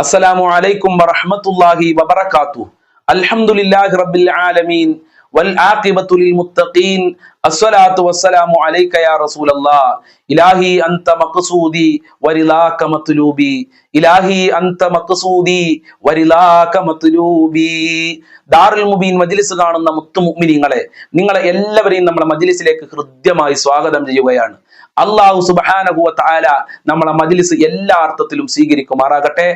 അസ്സലാമു അലൈക്കും വറഹ്മത്തുള്ളാഹി വബറകാതുഹു. അൽഹംദുലില്ലാഹി റബ്ബിൽ ആലമീൻ. വൽ ആഖിബത്തു ലിൽ മുത്തഖീൻ. അസ്സലാത്തു വസ്സലാമു അലൈക യാ റസൂലല്ലാഹ് ഇലാഹി അൻത മഖ്സൂദി വരിലാക മത്ലൂബി. ഇലാഹി അൻത മഖ്സൂദി വരിലാക മത്ലൂബി. ദാറുൽ മുബീൻ മജ്ലിസ് കാണുന്ന മുത്തു മുഅ്മിനീങ്ങളെ നിങ്ങളെ എല്ലാവരെയും നമ്മുടെ മജ്ലിസിലേക്ക് ഹൃദ്യമായി സ്വാഗതം ചെയ്യുകയാണ്. അള്ളാഹു സുബാനഹുവ താല നമ്മളെ മജിലിസ് എല്ലാ അർത്ഥത്തിലും സ്വീകരിക്കുമാറാകട്ടെ.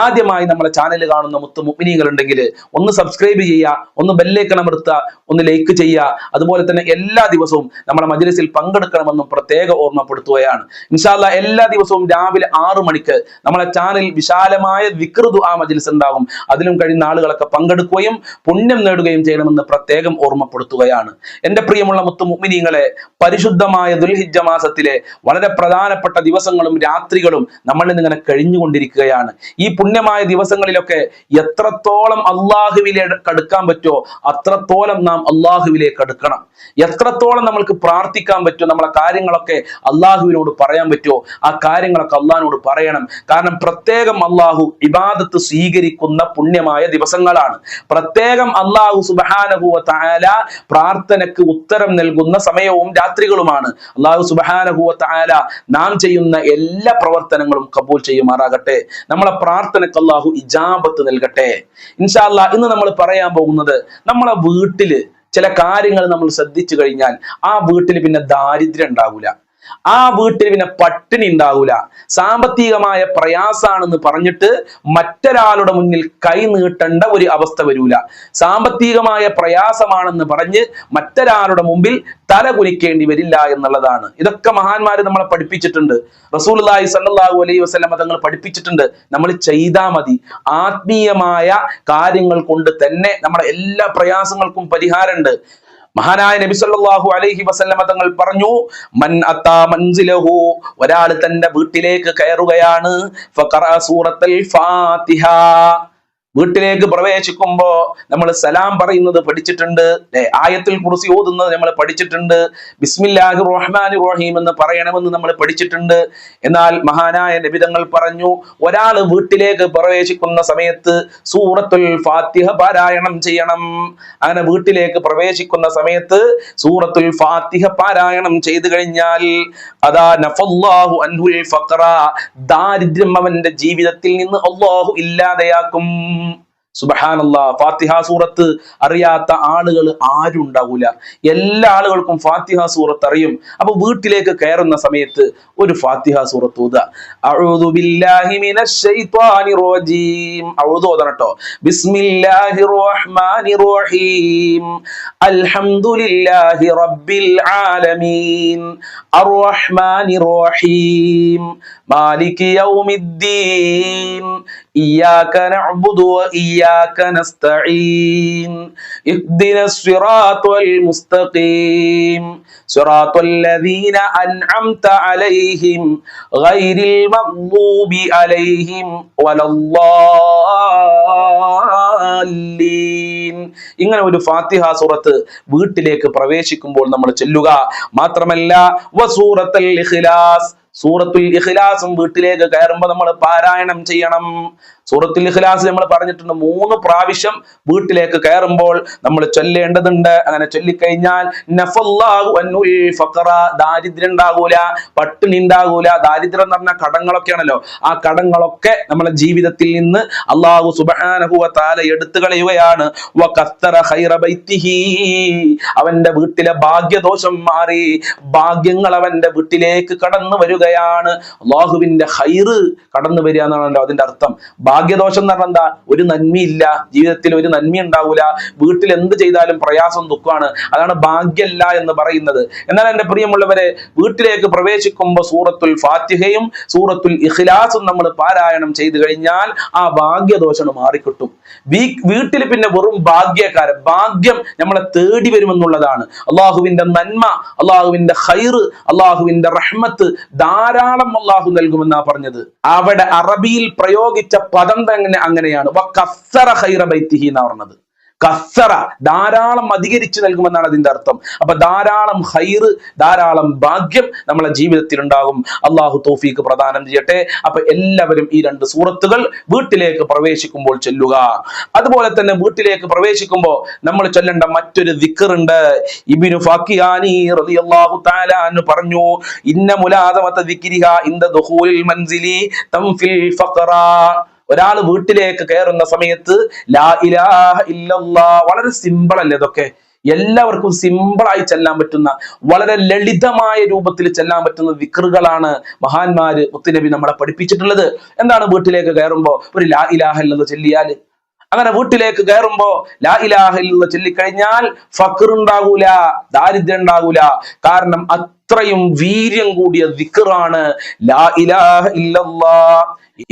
ആദ്യമായി നമ്മളെ ചാനൽ കാണുന്ന മുത്തു മുഗ്നീകൾ ഉണ്ടെങ്കിൽ ഒന്ന് സബ്സ്ക്രൈബ് ചെയ്യുക ഒന്ന് ബെല്ലേക്കണം അമർത്തുക ഒന്ന് ലൈക്ക് ചെയ്യുക. അതുപോലെ തന്നെ എല്ലാ ദിവസവും നമ്മളെ മജിലിസിൽ പങ്കെടുക്കണമെന്നും പ്രത്യേക ഓർമ്മപ്പെടുത്തുകയാണ്. ഇൻഷാല്ല എല്ലാ ദിവസവും രാവിലെ ആറു മണിക്ക് നമ്മളെ ചാനൽ വിശാലമായ വികൃതു ആ മജിലിസ് ഉണ്ടാകും. അതിലും കഴിയുന്ന ആളുകളൊക്കെ പങ്കെടുക്കുകയും പുണ്യം നേടുകയും ചെയ്യണമെന്ന് പ്രത്യേകം ഓർമ്മപ്പെടുത്തുകയാണ്. എന്റെ പ്രിയമുള്ള മുത്തു മുഗ്നീങ്ങളെ പരിശുദ്ധമായ ദുൽഹിജ്ജ മാസത്തിലെ വളരെ പ്രധാനപ്പെട്ട ദിവസങ്ങളും രാത്രികളും നമ്മളിൽ ഇങ്ങനെ കഴിഞ്ഞുകൊണ്ടിരിക്കുകയാണ്. ഈ പുണ്യമായ ദിവസങ്ങളിലൊക്കെ എത്രത്തോളം അള്ളാഹുവിലേക്ക് അടുക്കാൻ പറ്റുമോ അത്രത്തോളം നാം അള്ളാഹുവിലേക്ക് അടുക്കണം. എത്രത്തോളം നമ്മൾക്ക് പ്രാർത്ഥിക്കാൻ പറ്റുമോ നമ്മളെ കാര്യങ്ങളൊക്കെ അള്ളാഹുവിനോട് പറയാൻ പറ്റുമോ ആ കാര്യങ്ങളൊക്കെ അള്ളാഹിനോട് പറയണം. കാരണം പ്രത്യേകം അള്ളാഹു ഇബാദത്ത് സ്വീകരിക്കുന്ന പുണ്യമായ ദിവസങ്ങളാണ്. പ്രത്യേകം അള്ളാഹു സുബഹാനഹുവ താല പ്രാർത്ഥനക്ക് ഉത്തരം നൽകുന്ന സമയവും രാത്രികളുമാണ്. അള്ളാഹു സുബഹാനഹുവ താല നാം ചെയ്യുന്ന എല്ലാ പ്രവർത്തനങ്ങളും കബൂൽ ചെയ്യുമാറാകട്ടെ. നമ്മളെ പ്രാർത്ഥനക്ക് അള്ളാഹു ഇജാബത്ത് നൽകട്ടെ. ഇൻഷാല്ല ഇന്ന് നമ്മൾ പറയാൻ പോകുന്നത് നമ്മളെ വീട്ടിൽ ചില കാര്യങ്ങൾ നമ്മൾ ശ്രദ്ധിച്ചു കഴിഞ്ഞാൽ ആ വീട്ടിൽ പിന്നെ ദാരിദ്ര്യം ഉണ്ടാവില്ല ആ വീട്ടിൽ പിന്നെ പട്ടിണി ഉണ്ടാവൂല. സാമ്പത്തികമായ പ്രയാസാണെന്ന് പറഞ്ഞിട്ട് മറ്റൊരാളുടെ മുന്നിൽ കൈ നീട്ടേണ്ട ഒരു അവസ്ഥ വരൂല. സാമ്പത്തികമായ പ്രയാസമാണെന്ന് പറഞ്ഞ് മറ്റൊരാളുടെ മുമ്പിൽ തല കുനിക്കേണ്ടി വരില്ല എന്നുള്ളതാണ്. ഇതൊക്കെ മഹാന്മാര് നമ്മളെ പഠിപ്പിച്ചിട്ടുണ്ട്. റസൂലി സല്ലാഹു അലൈഹി വസ്ലം തങ്ങൾ പഠിപ്പിച്ചിട്ടുണ്ട്. നമ്മൾ ചെയ്താൽ മതി. ആത്മീയമായ കാര്യങ്ങൾ കൊണ്ട് തന്നെ നമ്മുടെ എല്ലാ പ്രയാസങ്ങൾക്കും പരിഹാരമുണ്ട്. മഹാനായ നബി സല്ലല്ലാഹു അലൈഹി വസല്ലമ തങ്ങൾ പറഞ്ഞു മൻ അത്താ മൻസിലഹു ഒരാൾ തന്റെ വീട്ടിലേക്ക് കയറുകയാണ്. ഫഖറ സൂറത്തുൽ ഫാത്തിഹ. വീട്ടിലേക്ക് പ്രവേശിക്കുമ്പോ നമ്മൾ സലാം പറയുന്നത് പഠിച്ചിട്ടുണ്ട്. ആയത്തിൽ കുറിച്ച് ഓതുന്നത് നമ്മൾ പഠിച്ചിട്ടുണ്ട്. ബിസ്മില്ലാഹി റഹ്മാൻ റഹീം എന്ന് പറയണമെന്ന് നമ്മൾ പഠിച്ചിട്ടുണ്ട്. എന്നാൽ മഹാനായ നബിതങ്ങൾ പറഞ്ഞു ഒരാൾ വീട്ടിലേക്ക് പ്രവേശിക്കുന്ന സമയത്ത് സൂറത്തുൽ ഫാത്തിഹ പാരായണം ചെയ്യണം. അങ്ങനെ വീട്ടിലേക്ക് പ്രവേശിക്കുന്ന സമയത്ത് സൂറത്തുൽ ഫാത്തിഹ പാരായണം ചെയ്തു കഴിഞ്ഞാൽ അതാ നഫല്ലാഹു അൻഹുൽ ഫഖറ. ദാരിദ്ര്യം അവന്റെ ജീവിതത്തിൽ നിന്ന് അള്ളാഹു ഇല്ലാതെയാക്കും. സുബഹാനല്ലാ ഫാത്തിഹ സൂറത്ത് അറിയാത്ത ആളുകൾ ആരുണ്ടാവൂല. എല്ലാ ആളുകൾക്കും ഫാത്തിഹ സൂറത്ത് അറിയും. അപ്പൊ വീട്ടിലേക്ക് കയറുന്ന സമയത്ത് ഒരു ഫാത്തിഹ സൂറത്ത് ഓതണട്ടോ. ബിസ്മില്ലാഹിർ റഹ്മാനിർ റഹീം. അൽഹംദുലില്ലാഹി റബ്ബിൽ ആലമീൻ. റഹീം. إياك نعبد وإياك نستعين اهدنا الصراط المستقيم صراط الذين أنعمت عليهم غير المغضوب عليهم ولا الضالين ഇങ്ങനെ ഒരു ഫാത്തിഹ സൂറത്ത് വീട്ടിലേക്ക് പ്രവേശിക്കുമ്പോൾ നമ്മൾ ചെല്ലുക മാത്രമല്ല വസൂറത്തൽ ഇഖ്ലാസ് സൂറത്തുൽ ഇഖ്ലാസും വീട്ടിലേക്ക് കയറുമ്പോൾ നമ്മൾ പാരായണം ചെയ്യണം. സൂറത്തുൽ ഇഖ്ലാസ് നമ്മൾ പറഞ്ഞിട്ടുണ്ട് മൂന്ന് പ്രാവശ്യം വീട്ടിലേക്ക് കയറുമ്പോൾ നമ്മൾ ചൊല്ലേണ്ടതുണ്ട്. അങ്ങനെ ചൊല്ലിക്കഴിഞ്ഞാൽ ദാരിദ്ര്യം ഉണ്ടാകൂല പട്ടിണി ഉണ്ടാകൂല. ദാരിദ്ര്യം എന്ന് പറഞ്ഞ കടങ്ങളൊക്കെയാണല്ലോ. ആ കടങ്ങളൊക്കെ നമ്മളെ ജീവിതത്തിൽ നിന്ന് അള്ളാഹു വ തആല എടുത്തു കളയുകയാണ്. അവന്റെ വീട്ടിലെ ഭാഗ്യദോഷം മാറി. ഭാഗ്യങ്ങൾ അവന്റെ വീട്ടിലേക്ക് കടന്നു വരികയാണ് അള്ളാഹുവിന്റെ ഹൈറ് കടന്നു വരിക എന്നാണല്ലോ അതിന്റെ അർത്ഥം. ഭാഗ്യദോഷം എന്ന് പറഞ്ഞാൽ എന്താ? ഒരു നന്മയില്ല. ജീവിതത്തിൽ ഒരു നന്മ ഉണ്ടാവൂല. വീട്ടിൽ എന്ത് ചെയ്താലും പ്രയാസം ദുഃഖമാണ് അതാണ് ഭാഗ്യല്ല എന്ന് പറയുന്നത്. എന്നാൽ എന്റെ പ്രിയമുള്ളവരെ വീട്ടിലേക്ക് പ്രവേശിക്കുമ്പോൾ സൂറത്തുൽ ഫാത്തിഹയും സൂറത്തുൽ ഇഖ്ലാസും നമ്മൾ പാരായണം ചെയ്തു കഴിഞ്ഞാൽ ആ ഭാഗ്യദോഷം മാറിക്കിട്ടും. വീട്ടിൽ പിന്നെ വെറും ഭാഗ്യക്കാരൻ. ഭാഗ്യം നമ്മളെ തേടി വരുമെന്നുള്ളതാണ്. അള്ളാഹുവിന്റെ നന്മ അള്ളാഹുവിന്റെ ഹൈറ് അള്ളാഹുവിന്റെ റഹ്മത്ത് ധാരാളം അള്ളാഹു നൽകുമെന്നാ പറഞ്ഞത്. അവിടെ അറബിയിൽ പ്രയോഗിച്ച പദം തന്നെ അങ്ങനെയാണ്. എന്നാ പറഞ്ഞത്. കസറ ധാരാളം അധികരിച്ചു നൽകുമെന്നാണ് അതിന്റെ അർത്ഥം. അപ്പൊ ധാരാളം ഹൈറ് ധാരാളം ഭാഗ്യം നമ്മളെ ജീവിതത്തിൽ ഉണ്ടാകും അള്ളാഹു തോഫീക്ക് പ്രദാനം ചെയ്യട്ടെ. അപ്പൊ എല്ലാവരും ഈ രണ്ട് സൂറത്തുകൾ വീട്ടിലേക്ക് പ്രവേശിക്കുമ്പോൾ ചൊല്ലുക. അതുപോലെ തന്നെ വീട്ടിലേക്ക് പ്രവേശിക്കുമ്പോൾ നമ്മൾ ചൊല്ലേണ്ട മറ്റൊരു ദിക്കറുണ്ട്. ഇബിനു റളിയല്ലാഹു തആല പറഞ്ഞു ഇന്ന മുലാദമത ദിക്രിഹ ഇന്ദ ദുഖൂലിൽ മൻസിലി തംഫിൽ ഫഖറ. ഒരാൾ വീട്ടിലേക്ക് കയറുന്ന സമയത്ത് ലാ ഇലാഹ വളരെ സിമ്പിൾ അല്ലേ ഇതൊക്കെ? എല്ലാവർക്കും സിമ്പിളായി ചെല്ലാൻ പറ്റുന്ന വളരെ ലളിതമായ രൂപത്തിൽ ചെല്ലാൻ പറ്റുന്ന വിക്റുകളാണ് മഹാന്മാര് മുത്തുനബി നമ്മളെ പഠിപ്പിച്ചിട്ടുള്ളത്. എന്താണ് വീട്ടിലേക്ക് കയറുമ്പോ? ഒരു ലാ ഇലാഹ ഇല്ലെന്ന് ചെല്ലിയാൽ അങ്ങനെ വീട്ടിലേക്ക് കയറുമ്പോ ലാ ഇലാഹ ഇല്ലെന്ന് ചൊല്ലിക്കഴിഞ്ഞാൽ ഫക്ർ ഉണ്ടാകൂല ദാരിദ്ര്യം ഉണ്ടാകൂല കാരണം അത്രയും വീര്യം കൂടിയ ദിക്കറാണ് ലാ ഇലാഹ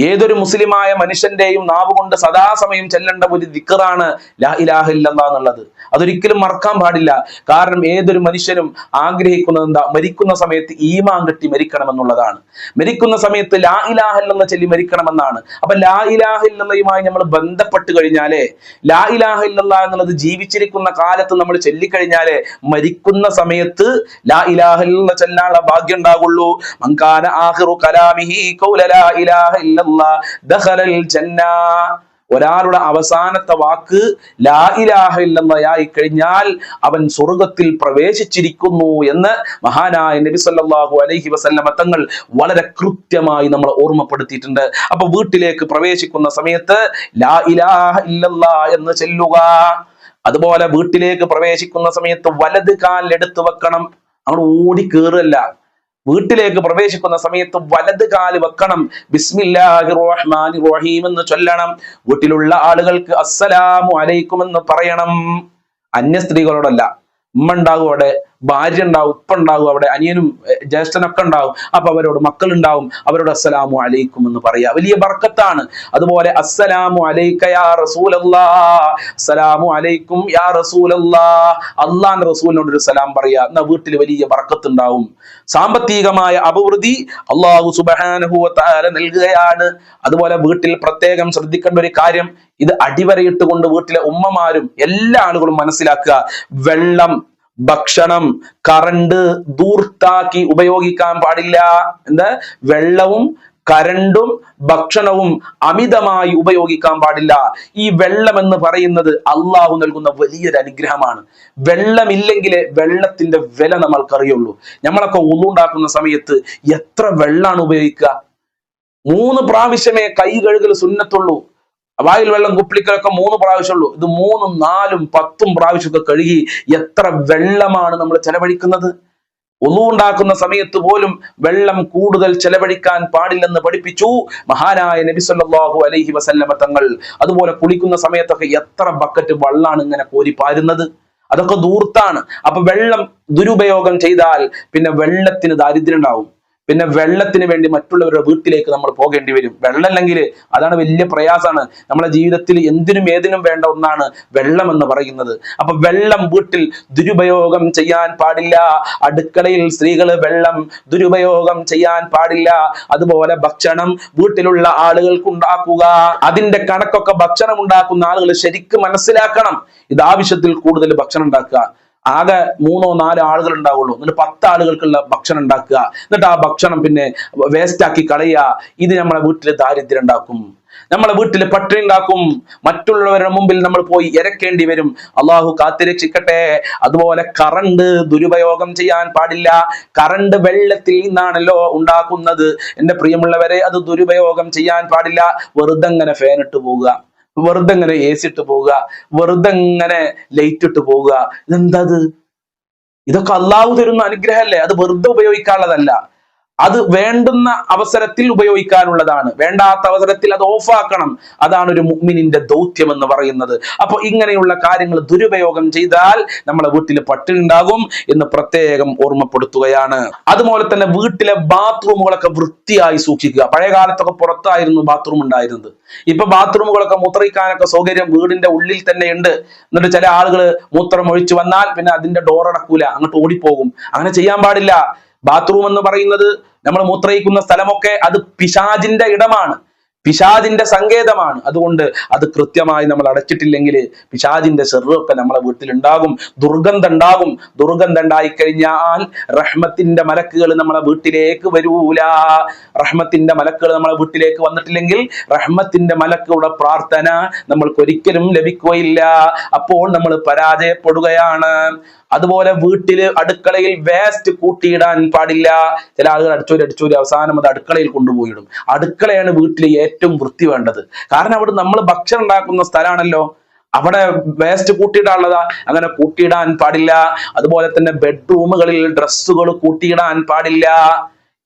ഏതൊരു മുസ്ലിമായ മനുഷ്യന്റെയും നാവ് കൊണ്ട് സദാസമയം ചെല്ലേണ്ട ഒരു ദിക്കറാണ് ലാ ഇലാഹ എന്നുള്ളത്. അതൊരിക്കലും മറക്കാൻ പാടില്ല. കാരണം ഏതൊരു മനുഷ്യനും ആഗ്രഹിക്കുന്നത് എന്താ? മരിക്കുന്ന സമയത്ത് ഈമാൻ കെട്ടി മരിക്കണമെന്നുള്ളതാണ്. മരിക്കുന്ന സമയത്ത് ലാ ഇലാഹ ഇല്ലെന്ന ചൊല്ലി മരിക്കണമെന്നാണ്. അപ്പൊ ലാ ഇലാഹ ഇല്ലയുമായി നമ്മൾ ബന്ധപ്പെട്ട് കഴിഞ്ഞാലേ ലാ ഇലാഹ ഇല്ലല്ലാ എന്നുള്ളത് ജീവിച്ചിരിക്കുന്ന കാലത്ത് നമ്മൾ ചൊല്ലിക്കഴിഞ്ഞാലേ മരിക്കുന്ന സമയത്ത് ലാ ഇലാഹ ഇല്ല ചെല്ലാനുള്ള ഭാഗ്യം ഉണ്ടാകുള്ളൂ മങ്കാന ആഹിറു കലാമിഹി കൗലലാ ഇലാഹ ഇല്ലല്ലാ ജന്ന. ഒരാളുടെ അവസാനത്തെ വാക്ക് ലാ കഴിഞ്ഞാൽ അവൻ സ്വർഗത്തിൽ പ്രവേശിച്ചിരിക്കുന്നു എന്ന് മഹാനായ നബി സല്ലല്ലാഹു അലൈഹി വസല്ലമ തങ്ങൾ വളരെ കൃത്യമായി നമ്മളെ ഓർമ്മപ്പെടുത്തിയിട്ടുണ്ട്. അപ്പൊ വീട്ടിലേക്ക് പ്രവേശിക്കുന്ന സമയത്ത് ലാ ഇലാഹ ഇല്ലല്ലാ എന്ന് ചെല്ലുക. അതുപോലെ വീട്ടിലേക്ക് പ്രവേശിക്കുന്ന സമയത്ത് വലത് കാൽ എടുത്തു വെക്കണം. അങ്ങോട്ട് ഓടി കയറല്ല വീട്ടിലേക്ക് പ്രവേശിക്കുന്ന സമയത്ത് വലത് കാൽ വെക്കണം. ബിസ്മില്ലാഹി റഹ്മാനി റഹീം എന്ന് ചൊല്ലണം. വീട്ടിലുള്ള ആളുകൾക്ക് അസ്സലാമു അലൈക്കും എന്ന് പറയണം. അന്യ സ്ത്രീകളോടല്ല ഉമ്മ ഉണ്ടാകും അവിടെ. ഭാര്യ ഉണ്ടാവും ഉപ്പ ഉണ്ടാവും അവിടെ അനിയനും ജ്യേഷ്ഠനൊക്കെ ഉണ്ടാവും. അപ്പൊ അവരോട് മക്കൾ ഉണ്ടാവും അവരോട് അസ്സലാമു അലൈക്കും എന്ന് പറയാ. വലിയ ബർക്കത്താണ്. അതുപോലെ അസ്സലാമു അലൈക്ക യാ റസൂലല്ലാ അസ്സലാമു അലൈക്കും യാ റസൂലല്ലാ അള്ളാന്റെ റസൂലിനോട് ഒരു സലാം പറയാ. എന്നാ വീട്ടിൽ വലിയ ബർക്കത്ത് ഉണ്ടാവും സാമ്പത്തികമായ അഭിവൃദ്ധി അള്ളാഹു സുബാനുഭവത്താല നൽകുകയാണ്. അതുപോലെ വീട്ടിൽ പ്രത്യേകം ശ്രദ്ധിക്കേണ്ട ഒരു കാര്യം ഇത് അടിവരയിട്ടുകൊണ്ട് വീട്ടിലെ ഉമ്മമാരും എല്ലാ ആളുകളും മനസ്സിലാക്കുക. വെള്ളം ഭക്ഷണം കറണ്ട് ദൂർത്താക്കി ഉപയോഗിക്കാൻ പാടില്ല. എന്താ? വെള്ളവും കരണ്ടും ഭക്ഷണവും അമിതമായി ഉപയോഗിക്കാൻ പാടില്ല. ഈ വെള്ളം എന്ന് പറയുന്നത് അള്ളാഹു നൽകുന്ന വലിയൊരു അനുഗ്രഹമാണ്. വെള്ളമില്ലെങ്കിലേ വെള്ളത്തിന്റെ വില നമ്മൾക്കറിയുള്ളൂ. നമ്മളൊക്കെ ഉള്ളുണ്ടാക്കുന്ന സമയത്ത് എത്ര വെള്ളമാണ് ഉപയോഗിക്കുക? മൂന്ന് പ്രാവശ്യമേ കൈ കഴുകൽ സുന്നത്തുള്ളൂ. വായിൽ വെള്ളം കുപ്പിളിക്കലൊക്കെ മൂന്ന് പ്രാവശ്യമുള്ളൂ. ഇത് മൂന്നും നാലും പത്തും പ്രാവശ്യമൊക്കെ കഴുകി എത്ര വെള്ളമാണ് നമ്മൾ ചെലവഴിക്കുന്നത്? ഉണ്ടാക്കുന്ന സമയത്ത് പോലും വെള്ളം കൂടുതൽ ചെലവഴിക്കാൻ പാടില്ലെന്ന് പഠിപ്പിച്ചു. മഹാനായ നബി സല്ലല്ലാഹു അലൈഹി വസല്ലമ തങ്ങൾ അതുപോലെ കുളിക്കുന്ന സമയത്തൊക്കെ എത്ര ബക്കറ്റ് വെള്ളമാണ് ഇങ്ങനെ കോരി പാരുന്നത്? അതൊക്കെ ദൂർത്താണ് അപ്പൊ വെള്ളം ദുരുപയോഗം ചെയ്താൽ പിന്നെ വെള്ളത്തിന് ദാരിദ്ര്യം ഉണ്ടാവും പിന്നെ വെള്ളത്തിന് വേണ്ടി മറ്റുള്ളവരുടെ വീട്ടിലേക്ക് നമ്മൾ പോകേണ്ടി വരും. വെള്ളമില്ലെങ്കിൽ അതാണ് വലിയ പ്രയാസമാണ്. നമ്മുടെ ജീവിതത്തിൽ എന്തിനും ഏതിനും വേണ്ട ഒന്നാണ് വെള്ളം എന്ന് പറയുന്നത്. അപ്പൊ വെള്ളം വീട്ടിൽ ദുരുപയോഗം ചെയ്യാൻ പാടില്ല. അടുക്കളയിൽ സ്ത്രീകൾ വെള്ളം ദുരുപയോഗം ചെയ്യാൻ പാടില്ല. അതുപോലെ ഭക്ഷണം വീട്ടിലുള്ള ആളുകൾക്ക് ഉണ്ടാക്കുക. അതിന്റെ കണക്കൊക്കെ ഭക്ഷണം ഉണ്ടാക്കുന്ന ആളുകൾ ശരിക്കും മനസ്സിലാക്കണം. ഇത് ആവശ്യത്തിൽ കൂടുതൽ ഭക്ഷണം ഉണ്ടാക്കുക. ആകെ മൂന്നോ നാലോ ആളുകൾ ഉണ്ടാവുള്ളൂ എന്നിട്ട് പത്ത് ആളുകൾക്കുള്ള ഭക്ഷണം ഉണ്ടാക്കുക. എന്നിട്ട് ആ ഭക്ഷണം പിന്നെ വേസ്റ്റ് ആക്കി കളയുക. ഇത് നമ്മളെ വീട്ടിൽ ദാരിദ്ര്യം ഉണ്ടാക്കും. നമ്മളെ വീട്ടിൽ പട്ടിണി ഉണ്ടാക്കും. മറ്റുള്ളവരുടെ മുമ്പിൽ നമ്മൾ പോയി ഇരക്കേണ്ടി വരും. അള്ളാഹു കാത്തിരക്ഷിക്കട്ടെ അതുപോലെ കറണ്ട് ദുരുപയോഗം ചെയ്യാൻ പാടില്ല. കറണ്ട് വെള്ളത്തിൽ നിന്നാണല്ലോ ഉണ്ടാക്കുന്നത്. എന്റെ പ്രിയമുള്ളവരെ അത് ദുരുപയോഗം ചെയ്യാൻ പാടില്ല. വെറുതെ അങ്ങനെ ഫാൻ ഇട്ട് പോവുക. വെറുതെ ഇങ്ങനെ എ സി ഇട്ട് പോവുക വെറുതെ ഇങ്ങനെ ലൈറ്റ് ഇട്ട് പോവുക ഇതെന്താ ഇത് ഇതൊക്കെ അള്ളാഹു തരുന്ന അനുഗ്രഹമല്ലേ? അത് വെറുതെ ഉപയോഗിക്കാനുള്ളതല്ല. അത് വേണ്ടുന്ന അവസരത്തിൽ ഉപയോഗിക്കാനുള്ളതാണ്. വേണ്ടാത്ത അവസരത്തിൽ അത് ഓഫാക്കണം. അതാണ് ഒരു മുഗ്മിനിന്റെ ദൗത്യം എന്ന് പറയുന്നത്. അപ്പൊ ഇങ്ങനെയുള്ള കാര്യങ്ങൾ ദുരുപയോഗം ചെയ്താൽ നമ്മളെ വീട്ടിൽ പട്ടിണ്ടാകും എന്ന് പ്രത്യേകം ഓർമ്മപ്പെടുത്തുകയാണ്. അതുപോലെ തന്നെ വീട്ടിലെ ബാത്റൂമുകളൊക്കെ വൃത്തിയായി സൂക്ഷിക്കുക. പഴയ കാലത്തൊക്കെ പുറത്തായിരുന്നു ബാത്റൂം ഉണ്ടായിരുന്നത്. ഇപ്പൊ ബാത്റൂമുകളൊക്കെ മൂത്രയിക്കാനൊക്കെ സൗകര്യം വീടിന്റെ ഉള്ളിൽ തന്നെ ഉണ്ട്. എന്നിട്ട് ചില ആളുകൾ മൂത്രം ഒഴിച്ചു വന്നാൽ പിന്നെ അതിന്റെ ഡോർ അടക്കൂല. അങ്ങോട്ട് ഓടിപ്പോകും. അങ്ങനെ ചെയ്യാൻ പാടില്ല. ബാത്റൂം എന്ന് പറയുന്നത് നമ്മൾ മൂത്രയിക്കുന്ന സ്ഥലമൊക്കെ അത് പിശാജിന്റെ ഇടമാണ്. പിശാജിന്റെ സങ്കേതമാണ്. അതുകൊണ്ട് അത് കൃത്യമായി നമ്മൾ അടച്ചിട്ടില്ലെങ്കിൽ പിശാജിന്റെ ചെറുതൊക്കെ നമ്മളെ വീട്ടിൽ ഉണ്ടാകും ദുർഗന്ധം ഉണ്ടാകും ദുർഗന്ധം ഉണ്ടായി കഴിഞ്ഞാൽ റഹ്മത്തിന്റെ മലക്കുകൾ നമ്മളെ വീട്ടിലേക്ക് വരൂല. റഹ്മത്തിന്റെ മലക്കുകൾ നമ്മളെ വീട്ടിലേക്ക് വന്നിട്ടില്ലെങ്കിൽ റഹ്മത്തിന്റെ മലക്കുകളുടെ പ്രാർത്ഥന നമ്മൾക്ക് ഒരിക്കലും ലഭിക്കുകയില്ല. അപ്പോൾ നമ്മൾ പരാജയപ്പെടുകയാണ്. അതുപോലെ വീട്ടിൽ അടുക്കളയിൽ വേസ്റ്റ് കൂട്ടിയിടാൻ പാടില്ല. ചില ആളുകൾ അടിച്ചോരി അടിച്ചോരി അവസാനം അത് അടുക്കളയിൽ കൊണ്ടുപോയിടും. അടുക്കളയാണ് വീട്ടിൽ ഏറ്റവും വൃത്തി വേണ്ടത്. കാരണം അവിടെ നമ്മൾ ഭക്ഷണം ഉണ്ടാക്കുന്ന സ്ഥലമാണല്ലോ അവിടെ വേസ്റ്റ് കൂട്ടിയിടാനുള്ളതാ. അങ്ങനെ കൂട്ടിയിടാൻ പാടില്ല. അതുപോലെ തന്നെ ബെഡ്റൂമുകളിൽ ഡ്രസ്സുകൾ കൂട്ടിയിടാൻ പാടില്ല.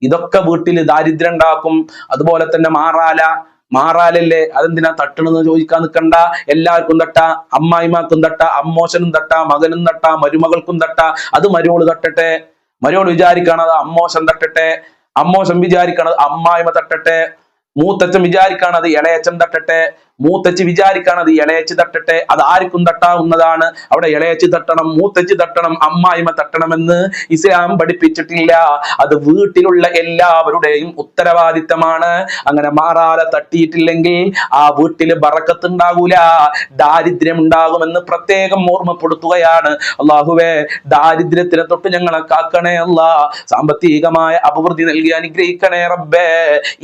ഇതൊക്കെ വീട്ടിൽ ദാരിദ്ര്യം ഉണ്ടാക്കും. അതുപോലെ തന്നെ മാറാല. മാറാലല്ലേ? അതെന്തിനാ തട്ടണെന്ന് ചോദിക്കാൻ നിൽക്കണ്ട എല്ലാവർക്കും തട്ട അമ്മായിമാക്കും തട്ട അമ്മോശനും തട്ട മകനും തട്ട മരുമകൾക്കും തട്ട. അത് മരുവോൾ തട്ടട്ടെ. മരുവോൾ വിചാരിക്കണത് അമ്മോശൻ തട്ടട്ടെ. അമ്മോശൻ വിചാരിക്കണത് അമ്മായിമ തട്ടട്ടെ. മൂത്തച്ഛൻ വിചാരിക്കണത് ഇളയച്ഛൻ തട്ടട്ടെ. മൂത്തച്ഛി അത് ഇളയച്ച് തട്ടട്ടെ. അത് ആർക്കും തട്ടാവുന്നതാണ്. അവിടെ ഇളയച്ച് തട്ടണം മൂത്തച്ച് തട്ടണം അമ്മായിമ തട്ടണമെന്ന് ഇസ്ലാം പഠിപ്പിച്ചിട്ടില്ല. അത് വീട്ടിലുള്ള എല്ലാവരുടെയും ഉത്തരവാദിത്തമാണ്. അങ്ങനെ മാറാതെ തട്ടിയിട്ടില്ലെങ്കിൽ ആ വീട്ടിൽ ബറക്കത്തുണ്ടാകൂല ദാരിദ്ര്യം ഉണ്ടാകുമെന്ന് പ്രത്യേകം ഓർമ്മപ്പെടുത്തുകയാണ്. അള്ളാഹുവേ ദാരിദ്ര്യത്തിനെ തൊട്ട് ഞങ്ങളെ കാക്കണേ അല്ല. സാമ്പത്തികമായ അഭിവൃദ്ധി നൽകി അനുഗ്രഹിക്കണേ റബ്ബേ.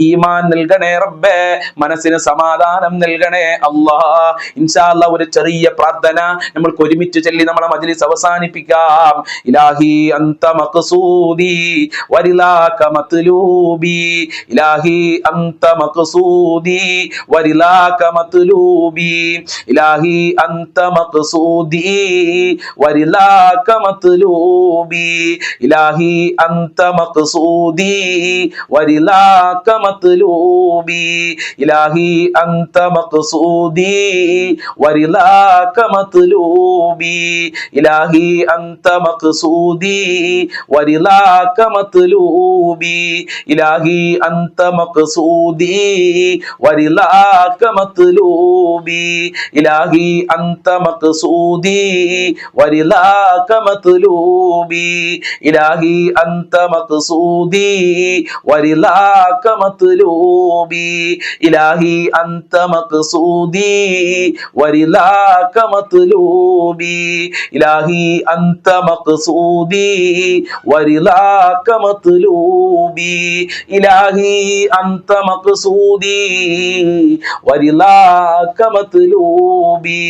ഈമാൻ നൽകണേ റബ്ബേ. മനസ്സിന് സമാധാനം നൽകണേ അല്ലാ അള്ളാ ഇൻഷാല്ല ഒരു ചെറിയ പ്രാർത്ഥന നമ്മൾക്ക് ഒരുമിച്ച് ചൊല്ലി നമ്മളെ മജ്ലിസ് അവസാനിപ്പിക്കാം. ഇലാഹി അന്ത മഖ്സൂദി വരിലാക മത്ലൂബി. ഇലാഹി അന്ത മഖ്സൂദി വരിലാക മത്ലൂബി. ഇലാഹി അന്ത മഖ്സൂദി വരിലാക മത്ലൂബി. ഇലാഹി അന്ത മഖ്സൂദി വരിലാക മത്ലൂബി. ഇലാഹി അന്ത مقصودي ورلاك مطلوبي إلهي أنت مقصودي ورلاك مطلوبي إلهي أنت مقصودي ورلاك مطلوبي إلهي أنت مقصودي ورلاك مطلوبي إلهي أنت مقصودي ورلاك مطلوبي إلهي أنت مقصودي മത്ലൂബി ഇലാഹി അന്ത മഖ്സൂദി വരിലാക മത്ലൂബി ഇലാഹി അന്ത മഖ്സൂദി വരിലാക മത്ലൂബി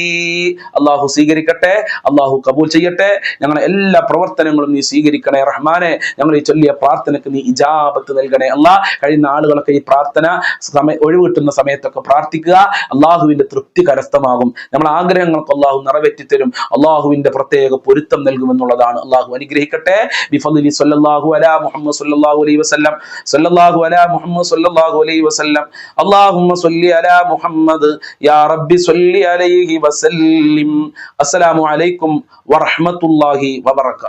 അള്ളാഹു സ്വീകരിക്കട്ടെ അള്ളാഹു കബൂൽ ചെയ്യട്ടെ. ഞങ്ങളെ എല്ലാ പ്രവർത്തനങ്ങളും നീ സ്വീകരിക്കണേ റഹ്മാനെ. ഞങ്ങൾ ഈ ചൊല്ലിയ പ്രാർത്ഥനക്ക് നീ ഇജാബത്ത് നൽകണേ അല്ല കഴിയുന്ന ആളുകളൊക്കെ ഈ പ്രാർത്ഥന സമയ ഒഴിവ് കിട്ടുന്ന സമയത്തൊക്കെ പ്രാർത്ഥിക്കുക. അള്ളാഹുവിന്റെ തൃപ്തി കരസ്ഥമാകും. നമ്മൾ ആഗ്രഹങ്ങൾക്ക് അള്ളാഹു നിറവേറ്റി തരും. അള്ളാഹുവിന്റെ പ്രത്യേക പൊരുത്തം നൽകുമെന്നുള്ളതാണ് അള്ളാഹു അനുഗ്രഹിക്കട്ടെ. ബിഫദ്ലി സല്ലല്ലാഹു സല്ലല്ലാഹു അലൈഹി വസല്ലം. സല്ലല്ലാഹു സല്ലല്ലാഹു അലൈഹി വസല്ലം. അല്ലാഹുമ്മ സല്ലി അലാ റബ്ബി സല്ലി അലൈഹി വസല്ലിം. അസ്സലാമു അലൈക്കും വറഹ്മത്തുള്ളാഹി വബറകാതുഹു